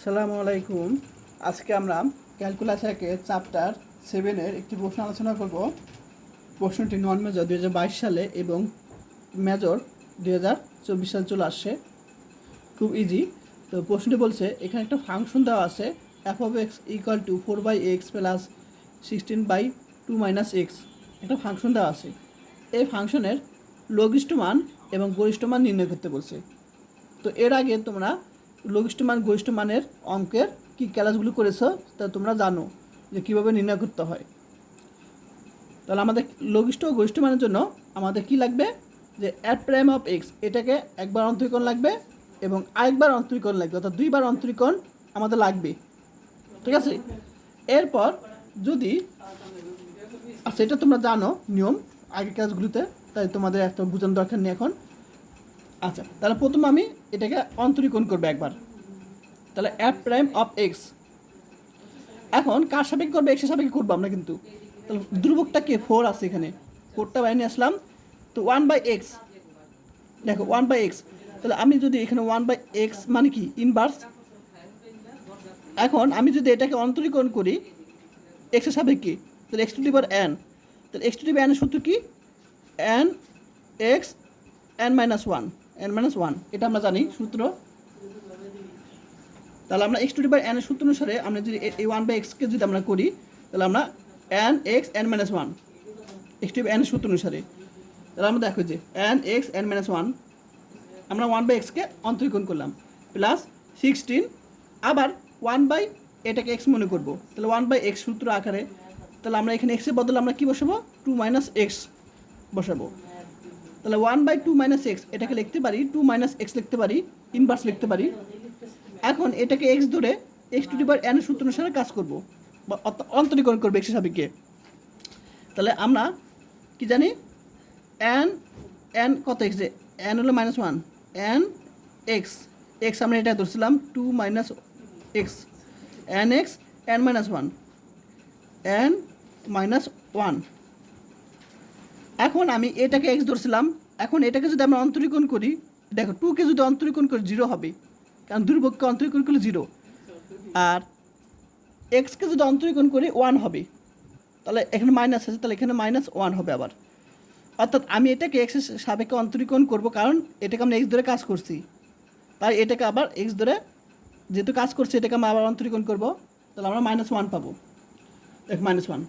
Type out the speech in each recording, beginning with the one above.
আসসালামু আলাইকুম। আজকে আমরা ক্যালকুলাস একের চ্যাপ্টার সেভেনের একটি প্রশ্ন আলোচনা করব। প্রশ্নটি নন মেজর দুই হাজার বাইশ সালে এবং মেজর দুই সালে চলে আসছে। খুব ইজি তো প্রশ্নটি বলছে, এখানে একটা ফাংশন দেওয়া আছে f of x equal to four by x plus sixteen by two minus x একটা ফাংশন দেওয়া আছে। এই ফাংশনের লঘিষ্ঠ মান এবং গরিষ্ঠ মান নির্ণয় করতে বলছে। তো এর আগে তোমরা লঘিষ্ঠ মান গরিষ্ঠ মানের অঙ্কের কি ক্লাসগুলো করেছ, তা তোমরা জানো যে কীভাবে নির্ণয় করতে হয়। তাহলে আমাদের লঘিষ্ঠ ও গরিষ্ঠ মানের জন্য আমাদের কি লাগবে? যে অ্যাট প্রাইম অফ এক্স এটাকে একবার অন্তরীকরণ লাগবে এবং আরেকবার অন্তরীকরণ লাগবে, অর্থাৎ দুইবার অন্তরীকরণ আমাদের লাগবে। ঠিক আছে? এরপর যদি আচ্ছা এটা তোমরা জানো, নিয়ম আগের ক্লাসগুলোতে তাই তোমাদের একটা বোঝানোর দরকার নেই এখন। আচ্ছা তাহলে প্রথমে আমি এটাকে অন্তরীকরণ করব একবার। তাহলে অ্যাপ প্রাইম অফ এক্স এখন কার সাপেক্ষে করবে? এক্সের সাপেক্ষে করব আমরা কিন্তু। তাহলে ধ্রুবকটা কে? ফোর আছে এখানে। ফোরটা বাইরে নিয়ে আসলাম। তো ওয়ান বাই এক্স দেখো ওয়ান বাই এক্স তাহলে আমি যদি এখানে ওয়ান বাই এক্স মানে কি? ইনভার্স এখন আমি যদি এটাকে অন্তরীকরণ করি এক্সের সাপেক্ষে, তাহলে x to the power n তাহলে এক্স টু ডিভার এনের সূত্র কি? N x n minus one n minus one এটা আমরা জানি সূত্র। তাহলে আমরা এক্স টু ডিভার এনের সূত্র অনুসারে আমরা যদি এই ওয়ান বাই এক্সকে যদি আমরা করি, তাহলে আমরা n x n minus one x to এনের সূত্র অনুসারে। তাহলে আমরা দেখো যে n x n minus one আমরা ওয়ান বাই এক্সকে অন্তরীকরণ করলাম। প্লাস সিক্সটিন আবার ওয়ান বাই এটাকে এক্স মনে করব। তাহলে ওয়ান বাই এক্স সূত্র আকারে। তাহলে আমরা এখানে এক্সের বদলে আমরা কী বসাবো? টু মাইনাস এক্স বসাবো। তাহলে one by two minus x এটাকে লিখতে পারি টু মাইনাস এক্স লিখতে পারি ইনভার্স লিখতে পারি। এখন এটাকে এক্স ধরে এক্স টু ডিভার এন সূত্র অনুসারে কাজ করব, বা অন্তরীকরণ করব এক্সের সাপেক্ষে। তাহলে আমরা কি জানি? এন এন কত এক্স এন হলো minus one n x x আমরা এটা ধরছিলাম two minus x n x n minus one n minus one এখন আমি এটাকে এক্স ধরছিলাম। এখন এটাকে যদি আমরা অন্তরীকরণ করি, দেখো টুকে যদি অন্তরীকরণ করি জিরো হবে। কারণ দুর্ভোগকে অন্তরীকরণ করলে জিরো আর এক্সকে যদি অন্তরীকরণ করি ওয়ান হবে। তাহলে এখানে মাইনাস আছে, তাহলে এখানে মাইনাস ওয়ান হবে আবার। অর্থাৎ আমি এটাকে এক্সের সাপেক্ষে অন্তরীকরণ করব, কারণ এটাকে আমরা এক্স ধরে কাজ করছি। তাই এটাকে আবার এক্স ধরে যেহেতু কাজ করছি, এটাকে আমরা আবার অন্তরীকরণ করব। তাহলে আমরা মাইনাস ওয়ান পাবো। দেখ মাইনাস ওয়ান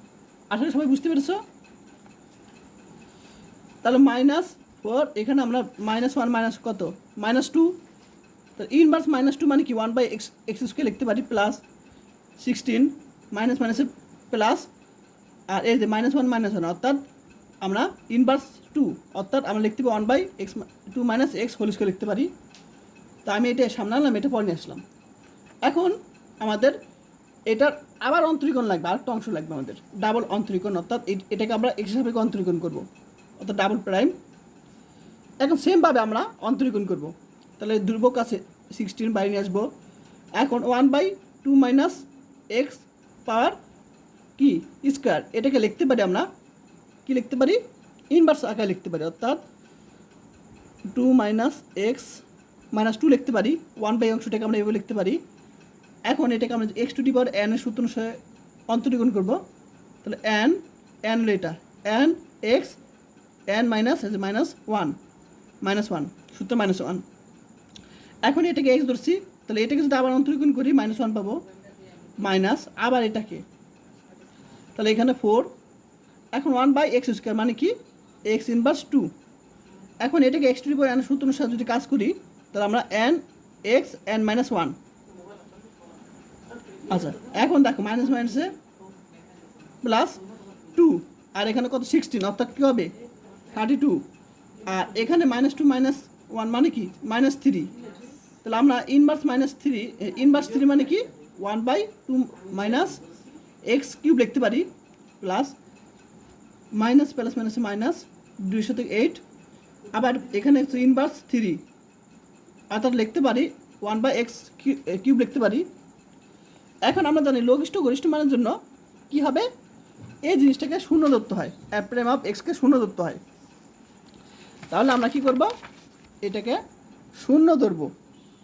আসলে সবাই বুঝতে পেরেছ? তাহলে মাইনাস ফোর এখানে আমরা মাইনাস ওয়ান মাইনাস কত? মাইনাস টু তাহলে ইনভার্স মাইনাস টু মানে কি? One by x x square লিখতে পারি প্লাস সিক্সটিন মাইনাস মাইনাসের প্লাস আর এই যে মাইনাস ওয়ান মাইনাস ওয়ান অর্থাৎ আমরা ইনভার্স টু অর্থাৎ আমরা লিখতে পারি one by x two minus x whole square লিখতে পারি। তা আমি এটা সামনে আনলাম, এটা পরে নিয়ে আসলাম। এখন আমাদের এটার আবার অন্তরীকরণ লাগবে, আরেকটা অংশ লাগবে আমাদের। ডাবল অন্তরীকরণ, অর্থাৎ এটাকে আমরা এক্স হিসাবে অন্তরীকরণ করব। অর্থাৎ ডাবল প্রাইম এখন সেমভাবে আমরা অন্তরীকরণ করব। তাহলে দুর্ভোগ আছে সিক্সটিন বাইরে নিয়ে আসব। এখন one by two minus x power কি? স্কোয়ার এটাকে লিখতে পারি আমরা। কি লিখতে পারি? ইনভার্স আকারে লিখতে পারি। অর্থাৎ two minus x minus two লিখতে পারি। ওয়ান বাই অংশটাকে আমরা এভাবে লিখতে পারি। এখন এটাকে আমরা x to the power n এর সূত্র অনুসারে অন্তরীকরণ করব। তাহলে এন এন এটা। N x n minus minus one minus one সূত্র মাইনাস ওয়ান এখন এটাকে এক্স ধরছি, তাহলে এটাকে যদি আবার অন্তরীকরণ করি মাইনাস ওয়ান পাবো। মাইনাস আবার এটাকে। তাহলে এখানে ফোর এখন ওয়ান বাই এক্স স্কোয়ার মানে কি? এক্স ইনভার্স টু এখন এটাকে এক্স টু ডিপার এন সূত্র অনুসারে যদি কাজ করি, তাহলে আমরা n x n minus one আচ্ছা এখন দেখো মাইনাস মাইনাসে প্লাস টু আর এখানে কত সিক্সটিন অর্থাৎ কী হবে? থার্টি টু আর এখানে মাইনাস টু মাইনাস ওয়ান মানে কি? মাইনাস থ্রি তাহলে আমরা inverse minus three inverse three মানে কি? One by two minus x cube লিখতে পারি। Plus minus plus minus minus দুইশো থেকে এইট আবার এখানে ইনভার্স থ্রি অর্থাৎ লিখতে পারি ওয়ান বাই এক্স কিউব লিখতে পারি। এখন আমরা জানি লঘিষ্ঠ গরিষ্ঠ মানের জন্য কি হবে? এই জিনিসটাকে শূন্য ধরতে হয়। অ্যাপ্রেম অফ এক্সকে শূন্য ধরতে হয়। তাহলে আমরা কি করব? এটাকে শূন্য ধরবো।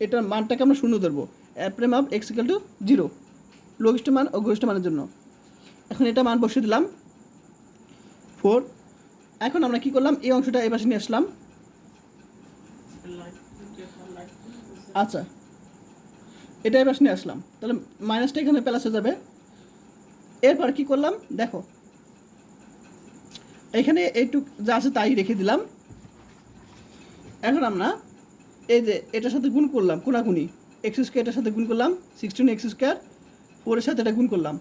এটার মানটাকে আমরা শূন্য ধরবো। F prime of x equal to zero লঘিষ্ঠ মান ও গরিষ্ঠ মানের জন্য। এখন এটা মান বসিয়ে দিলাম। ফোর এখন আমরা কি করলাম? এই অংশটা পাশে নিয়ে আসলাম। আচ্ছা। এটা পাশে নিয়ে আসলাম। তাহলে মাইনাসটা এখানে হয়ে যাবে। এরপর কি করলাম? দেখো। এখানে এইটুক যা আছে তাই রেখে দিলাম। এখন আমরা এই যে এটার সাথে গুণ করলাম কোনাকুনি এক্স স্কোয়ার এটার সাথে গুণ করলাম সিক্সটিন এক্স স্কোয়ার ফোরের সাথে এটা গুণ করলাম।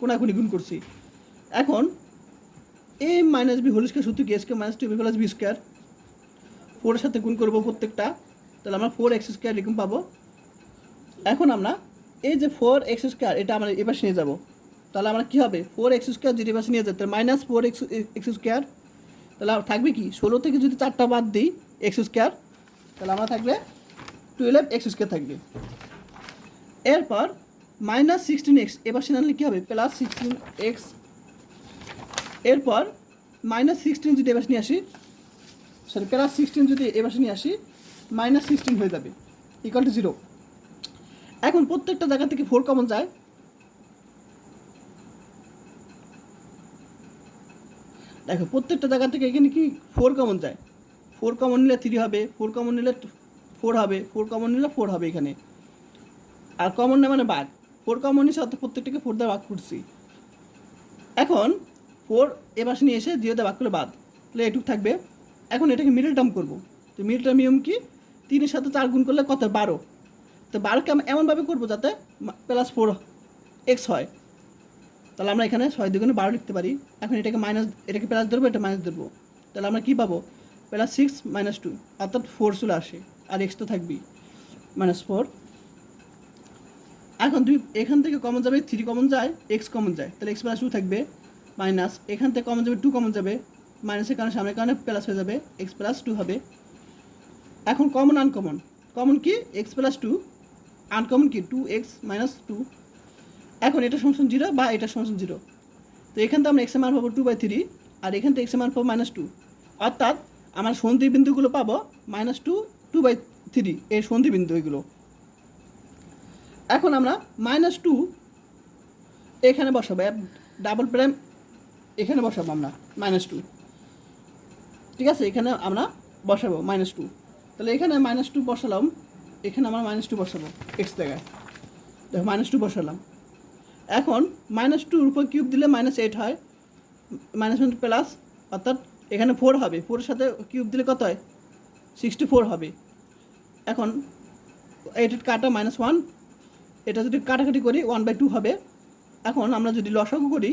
কোনাকুনি গুণ করছি। এখন a minus b whole square সূত্র কি? Square minus two b plus b square ফোরের সাথে গুণ করব প্রত্যেকটা। তাহলে আমরা ফোর এক্স স্কোয়ার এরকম পাবো। এখন আমরা এই যে ফোর এক্স স্কোয়ার এটা আমরা এবার নিয়ে যাব। তাহলে আমরা কী হবে? ফোর এক্স স্কোয়ার যদি এবার নিয়ে যেতে minus four x x square তাহলে থাকবে কি? ষোলো থেকে যদি চারটা বাদ দিই এক্স স্কোয়ার, তাহলে আমরা থাকবে টুয়েলভ এক্স স্কোয়ার থাকবে। এরপর মাইনাস সিক্সটিন এক্স, এবার সে আনলে কী হবে? Plus sixteen x. এরপর মাইনাস সিক্সটিন যদি এবার নিয়ে আসি সরি প্লাস সিক্সটিন যদি এবার নিয়ে আসি, মাইনাস সিক্সটিন হয়ে যাবে ইকাল টু জিরো এখন প্রত্যেকটা জায়গা থেকে ফোর কমন যায়। দেখো, প্রত্যেকটা জায়গা থেকে এখানে কি ফোর কমন যায়? ফোর কমন নিলে থ্রি হবে ফোর কমন নিলে ফোর হবে ফোর কমন নিলে ফোর হবে এখানে। আর কমন নেই মানে বাঘ। ফোর কমন নিয়ে সাথে প্রত্যেকটাকে ফোর দিয়ে ভাগ করছি। এখন ফোর এ পাশে নিয়ে এসে জিরোতে ভাগ করে বাদ তাহলে এটুক থাকবে। এখন এটাকে মিডল টার্ম করব। তো মিডল টার্ম নিয়ম কি? তিনের সাথে চার গুণ করলে কত? বারো। তো বারোকে আমি এমনভাবে করব যাতে প্লাস ফোর এক্স হয়। তাহলে আমরা এখানে ছয় দুগুণে বারো লিখতে পারি। এখন এটাকে মাইনাস এটাকে প্লাস ধরবো, এটা মাইনাস ধরবো। তাহলে আমরা কী পাবো? প্লাস সিক্স মাইনাস টু অর্থাৎ ফোর চলে আসে, আর এক্স তো থাকবেই মাইনাস ফোর এখন দুই, এখান থেকে কমন যাবে থ্রি কমন যায় এক্স কমন যায়, তাহলে এক্স প্লাস টু থাকবে মাইনাস এখান থেকে কমন যাবে টু কমন যাবে মাইনাসের কারণে সামনের কারণে প্লাস হয়ে যাবে এক্স প্লাস টু হবে। এখন কমন আনকমন কমন কি? এক্স প্লাস টু আনকমন কি? টু এক্স মাইনাস টু এখন এটা সমসন জিরো বা এটা সমসন জিরো তো এখান থেকে আমরা এক্সের মান পাবো টু বাই থ্রি আর এখান থেকে এক্সের মান পাবো মাইনাস টু অর্থাৎ আমার সন্ধি বিন্দুগুলো পাবো minus two two by three এই সন্ধি বিন্দু এগুলো এখন আমরা মাইনাস টু এখানে বসাবো ডাবল প্রাইম এখানে বসাবো আমরা মাইনাস টু ঠিক আছে? এখানে আমরা বসাবো মাইনাস টু তাহলে এখানে মাইনাস টু বসালাম, এখানে আমরা মাইনাস টু বসাবো এক্স জায়গায়। দেখো মাইনাস টু বসালাম। এখন মাইনাস টুর উপর কিউব দিলে মাইনাস এইট হয় মাইনাস প্লাস অর্থাৎ এখানে ফোর হবে। ফোরের সাথে কিউব দিলে কত হয়? সিক্সটি ফোর হবে। এখন এইট কাটা মাইনাস ওয়ান এটা যদি কাটাকাটি করি ওয়ান বাই টু হবে। এখন আমরা যদি লসাগু করি,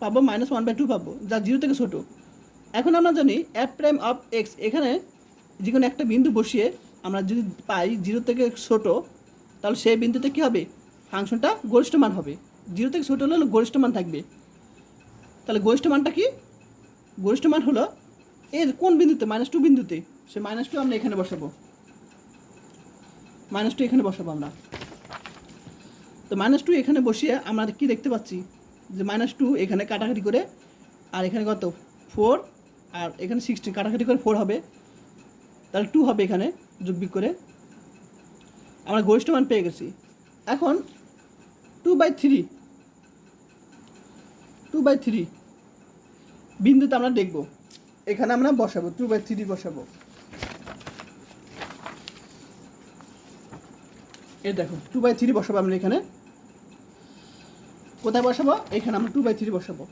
পাবো মাইনাস ওয়ান বাই টু পাবো, যা জিরো থেকে ছোটো। এখন আমরা জানি অ্যাপ প্রাইম অফ এক্স এখানে যে কোনো একটা বিন্দু বসিয়ে আমরা যদি পাই জিরো থেকে ছোটো, তাহলে সেই বিন্দুতে কী হবে? ফাংশনটা গরিষ্ঠ মান হবে। জিরো থেকে ছোটো হলে গরিষ্ঠ মান থাকবে। তাহলে গরিষ্ঠ মানটা কি? গরিষ্ঠ মান হলো যে কোন বিন্দুতে? মাইনাস টু বিন্দুতে। সে মাইনাস টু আমরা এখানে বসাবো। মাইনাস টু এখানে বসাবো আমরা। তো মাইনাস টু এখানে বসিয়ে আমরা কি দেখতে পাচ্ছি? যে মাইনাস টু এখানে কাটাকাটি করে, আর এখানে কত? ফোর আর এখানে সিক্সটিন কাটাকাটি করে ফোর হবে। তাহলে টু হবে এখানে, যোগ বিয়োগ করে। আমরা গরিষ্ঠ মান পেয়ে গেছি। এখন two by three two by three বিন্দুতে আমরা দেখব। এখানে আমরা বসাবো টু বাই থ্রি বসাবো। এই দেখো, টু বাই থ্রি বসাবো আমরা এখানে। কোথায় বসাবো? এখানে আমরা টু বাই থ্রি বসাবো।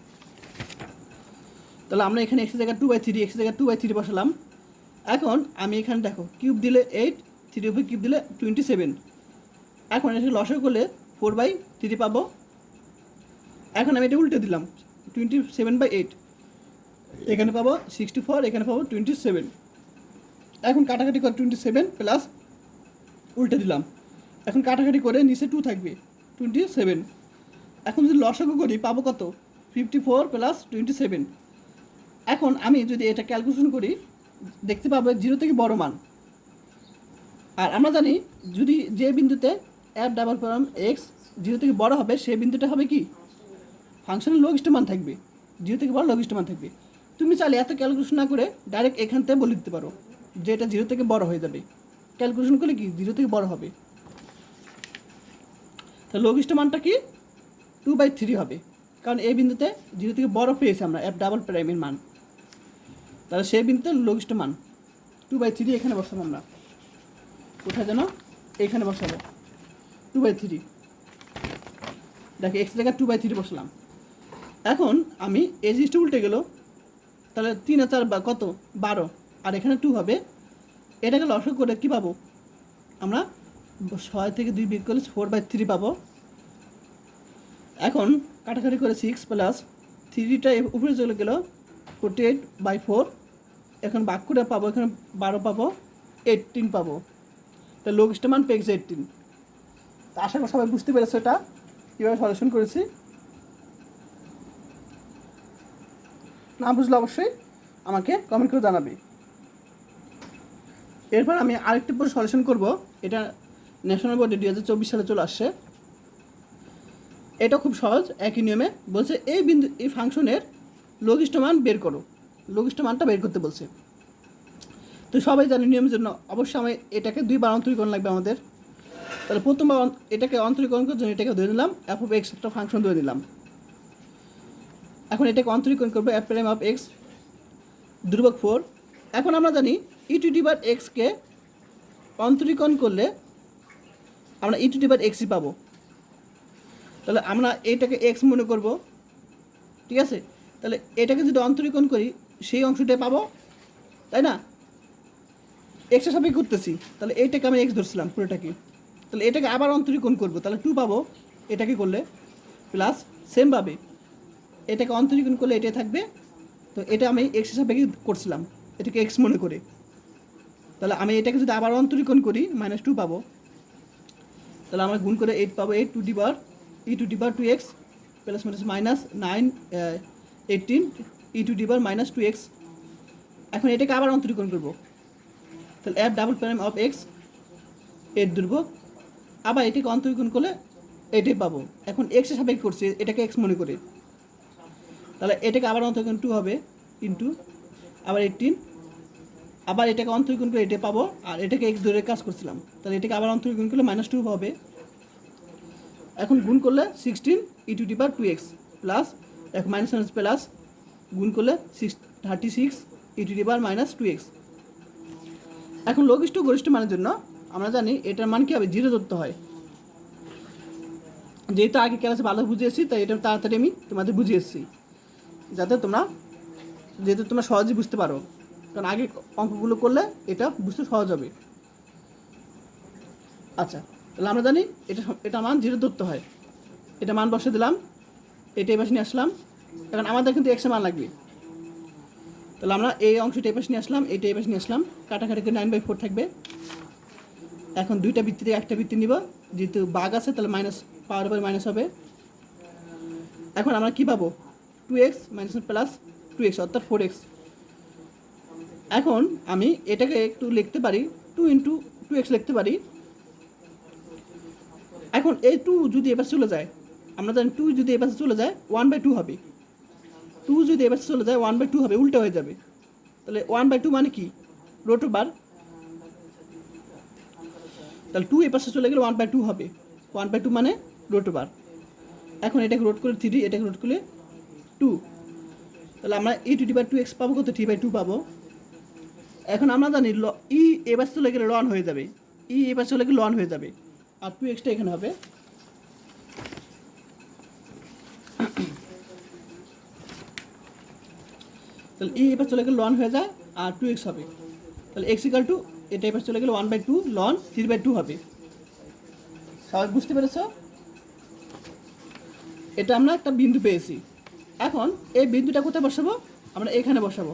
তাহলে আমরা এখানে এক্স জায়গায় টু বাই থ্রি এক্স জায়গায় টু বাই থ্রি বসালাম। এখন আমি এখানে দেখো, কিউব দিলে এইট, থ্রি উপরে কিউব দিলে টোয়েন্টি সেভেন এখন এটা লসও করলে ফোর বাই থ্রি পাবো। এখন আমি এটা উল্টে দিলাম টোয়েন্টি সেভেন বাই এইট এখানে পাবো সিক্সটি ফোর এখানে পাবো টোয়েন্টি সেভেন এখন কাটাকাটি করে টোয়েন্টি সেভেন প্লাস উল্টে দিলাম। এখন কাটাকাটি করে নিচে টু থাকবে টোয়েন্টি সেভেন এখন যদি লসাগু করি, পাবো কত? Fifty four plus twenty seven এখন আমি যদি এটা ক্যালকুলেশন করি, দেখতে পাবো জিরো থেকে বড় মান। আর আমরা জানি যদি যে বিন্দুতে f double prime x zero থেকে বড় হবে সেই বিন্দুটা হবে কি? ফাংশনের লঘিষ্ঠ মান থাকবে। জিরো থেকে বড় লঘিষ্ঠ মান থাকবে। তুমি চাইলে এত ক্যালকুলেশন না করে ডাইরেক্ট এখান থেকে বলে দিতে পারো যে এটা জিরো থেকে বড় হয়ে যাবে। ক্যালকুলেশন করলে কি? জিরো থেকে বড় হবে। তো লঘিষ্ঠ মানটা কি? টু বাই থ্রি হবে। কারণ এই বিন্দুতে জিরো থেকে বড় পেয়েছি আমরা এফ ডাবল প্রাইমের মান। তাহলে সেই বিন্দুতে লঘিষ্ঠ মান। টু বাই থ্রি এখানে বসাবো আমরা। কোথায় যেন? এখানে বসাবো। টু বাই থ্রি দেখো এক্স জায়গায় টু বাই থ্রি বসলাম। এখন আমি এই জিনিসটা উল্টে গেল। তাহলে তিন চার বা কত? বারো। আর এখানে টু হবে। এটাকে লসক করে কী পাবো? আমরা ছয় থেকে দুই বিয়োগ করলে ফোর বাই থ্রি পাবো। এখন কাটাকাটি করে সিক্স প্লাস থ্রিটা উপরে চলে গেল ফোরটি এইট বাই ফোর এখন বাক করে পাবো, এখানে বারো পাবো এইটিন পাবো। তো মান পেয়েছে এইটিন আশা করি সবাই বুঝতে পেরেছ এটা। কীভাবে সলিউশন করেছি। না বুঝলে অবশ্যই আমাকে কমেন্ট করে জানাবে। এরপর আমি আরেকটি পর সলিউশন করব। এটা ন্যাশনাল বোর্ডে দুই হাজার চব্বিশ সালে চলে আসছে। এটা খুব সহজ, একই নিয়মে বলছে, এই বিন্দু, এই ফাংশনের লঘিষ্ঠ মান বের করো। লঘিষ্ঠ মানটা বের করতে বলছে। তো সবাই জানি নিয়মের জন্য। অবশ্যই আমি এটাকে দুইবার অন্তরীকরণ লাগবে আমাদের। তাহলে প্রথমবার এটাকে অন্তরীকরণ করার জন্য এটাকে ধরে নিলাম এফ এক্স একটা ফাংশন ধরে নিলাম। এখন এটাকে অন্তরীকরণ করব এফ প্রাইম অফ এক্স ধ্রুবক ফোর এখন আমরা জানি ই টু ডিবার এক্সকে অন্তরীকরণ করলে আমরা ই টু ডিবার এক্সই পাবো। তাহলে আমরা এটাকে এক্স মনে করব, ঠিক আছে? তাহলে এটাকে যদি অন্তরীকরণ করি, সেই অংশটা পাবো, তাই না? এক্সের সাপেক্ষে করতেছি, তাহলে এইটাকে আমি এক্স ধরছিলাম পুরোটাকে। তাহলে এটাকে আবার অন্তরীকরণ করব, তাহলে টু পাবো, এটাকে করলে প্লাস সেমভাবে এটাকে অন্তরীকরণ করলে এটাই থাকবে। তো এটা আমি এক্স সাপেক্ষে করছিলাম। এটাকে এক্স মনে করে। তাহলে আমি এটাকে যদি আবার অন্তরীকরণ করি মাইনাস টু পাবো। তাহলে আমরা গুণ করে এইট পাবো। Eight to the power e to the power two x plus minus minus nine eighteen e to the power minus two x এখন এটাকে আবার অন্তরীকরণ করব। তাহলে এফ ডাবল প্রাইম অফ এক্সের দুর্ভোগ আবার এটাকে অন্তরীকরণ করলে এটাই পাবো। এখন এক্সের সাপেক্ষে করছি, এটাকে এক্স মনে করে। তাহলে এটাকে আবার অন্তরীকরণ টু হবে ইন্টু আবার এইটিন আবার এটাকে অন্তরীকরণ করে এটা পাবো আর এটাকে এক্স ধরে কাজ করছিলাম। তাহলে এটাকে আবার অন্তরীকরণ করলে মাইনাস টু হবে। এখন গুণ করলে sixteen e to the power two x plus এক মাইনাস মাইনাস প্লাস গুণ করলে six thirty six e to the power minus two x এখন লঘিষ্ঠ গরিষ্ঠ মানের জন্য আমরা জানি এটার মান কি হবে? জিরো ধরতে হয়। যেহেতু আগে ক্লাসে ভালো বুঝিয়েছি, তাই এটা তাড়াতাড়ি আমি তোমাদের বুঝিয়ে এসেছি যাতে তোমরা যেহেতু তোমরা সহজেই বুঝতে পারো, কারণ আগে অঙ্কগুলো করলে এটা বুঝতে সহজ হবে। আচ্ছা তাহলে আমরা জানি এটা এটা মান জিরো ধরতে হয়, এটা মান বসে দিলাম, এটা এবার নিয়ে আসলাম, এখন আমাদের কিন্তু একশো মান লাগবে। তাহলে আমরা এই অংশটা এপাশ নিয়ে আসলাম এইটা এপাশ নিয়ে আসলাম, কাটাকাটি করে নাইন বাই ফোর থাকবে। এখন দুইটা ভিত্তিতে একটা ভিত্তি নিব, যেহেতু বাঘ আছে, তাহলে মাইনাস পাওয়ার উপরে মাইনাস হবে। এখন আমরা কী পাবো? Two x minus plus two x অর্থাৎ ফোর এক্স এখন আমি এটাকে একটু লিখতে পারি টু ইন্টু টু এক্স লিখতে পারি। এখন এই টু যদি এবার চলে যায়, আমরা জানি টু যদি এবার চলে যায় ওয়ান বাই টু হবে। টু যদি এবার চলে যায় ওয়ান বাই টু হবে, উল্টো হয়ে যাবে। তাহলে ওয়ান বাই টু মানে কি? রোট বার তাহলে টু এপাশে চলে গেলে ওয়ান বাই টু হবে। ওয়ান বাই টু মানে রোট বার এখন এটাকে রোড করে থ্রি এটাকে রোড করলে টু তাহলে আমরা e two by two x পাবো কত? থ্রি বাই টু পাবো। এখন আমরা জানি ল ই এবার চলে গেলে লন হয়ে যাবে। ই এবার চলে গেলে লন হয়ে যাবে। আর টু এক্সটা এখানে হবে। তাহলে ই এবার চলে গেলে লন হয়ে যায়, আর টু এক্স হবে। তাহলে এক্স ইকাল টু এটা এবার চলে গেলে one by two ln three by two হবে। সবাই বুঝতে পেরেছ? এটা আমরা একটা বিন্দু পেয়েছি। এখন এই বিন্দুটা কোথায় বসাবো? আমরা এখানে বসাবো।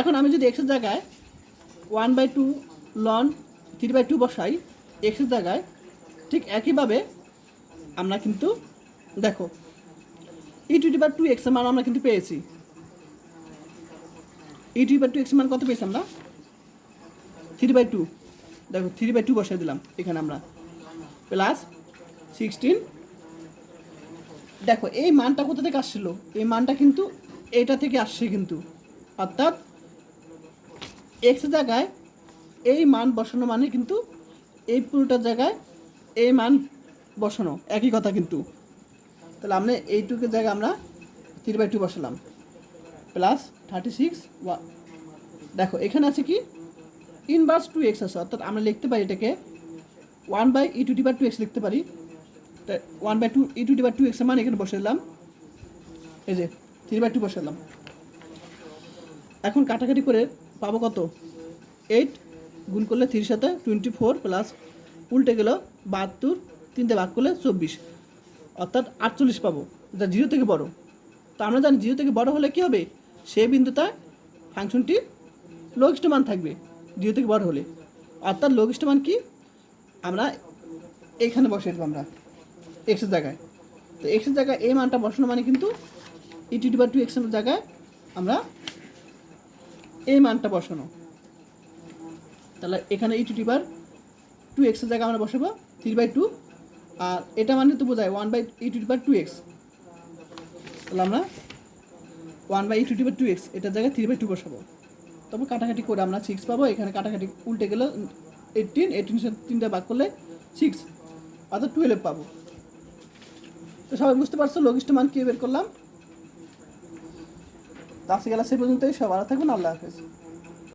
এখন আমি যদি এক্সের জায়গায় one by two ln three by two বসাই এক্সের জায়গায় ঠিক একইভাবে আমরা কিন্তু, দেখো e to the power two x মান আমরা কিন্তু পেয়েছি। E to the power two x মান কত পেয়েছি আমরা? থ্রি বাই টু দেখো থ্রি বাই টু বসাই দিলাম এখানে আমরা। প্লাস সিক্সটিন দেখো, এই মানটা কোথা থেকে আসছিল এই মানটা কিন্তু এটা থেকে আসছে কিন্তু। অর্থাৎ এক্স জায়গায় এই মান বসানো মানে কিন্তু এই পুরোটা জায়গায় এই মান বসানো। একই কথা কিন্তু। তাহলে আমরা এইটুকের জায়গায় আমরা থ্রি বাই টু বসালাম। প্লাস থার্টি সিক্স ওয়া দেখো, এখানে আছে কি? ইনভার্স টু এক্স আছে। অর্থাৎ আমরা লিখতে পারি এটাকে one by e to the power two x লিখতে পারি। One by two e to the power two এক্সের মান এখানে বসে দিলাম। এই যে থ্রি বাই টু বসে দিলাম। এখন কাটাকাটি করে পাবো কত? এইট গুণ করলে থ্রির সাথে টোয়েন্টি ফোর প্লাস উল্টে গেল বাহাত্তর, তিনটে ভাগ করলে চব্বিশ। অর্থাৎ আটচল্লিশ পাবো। যা জিরো থেকে বড়। তো আমরা জানি জিরো থেকে বড় হলে কী হবে? সেই বিন্দুতে ফাংশনটি লঘিষ্ঠ মান থাকবে জিরো থেকে বড় হলে। অর্থাৎ লঘিষ্ঠ মান কি? আমরা এখানে বসিয়ে দেবো আমরা। এক্সের জায়গায়। তো এক্সের জায়গায় এই মানটা বসানো মানে কিন্তু ই টি বা টু এক্সের জায়গায় আমরা এই মানটা বসানো। তাহলে এখানে ই টু বার টু এক্সের জায়গায় আমরা বসাবো থ্রি বাই টু আর এটা মানে তো বোঝায় one by e to power two x তাহলে আমরা one by e to power two x এটার জায়গায় থ্রি বাই টু বসাবো। তবে কাটাকাটি করে আমরা সিক্স পাবো, এখানে কাটাকাটি উল্টে গেলে এইটিন এইটিন তিনটা ভাগ করলে সিক্স অর্থাৎ টুয়েলভ পাবো। তো সবাই বুঝতে পারছ, লঘিষ্ঠ মান কী বের করলাম? তো আজকে গেলা সেই পর্যন্তই সব ভালো থাকুন আল্লাহ হাফেজ।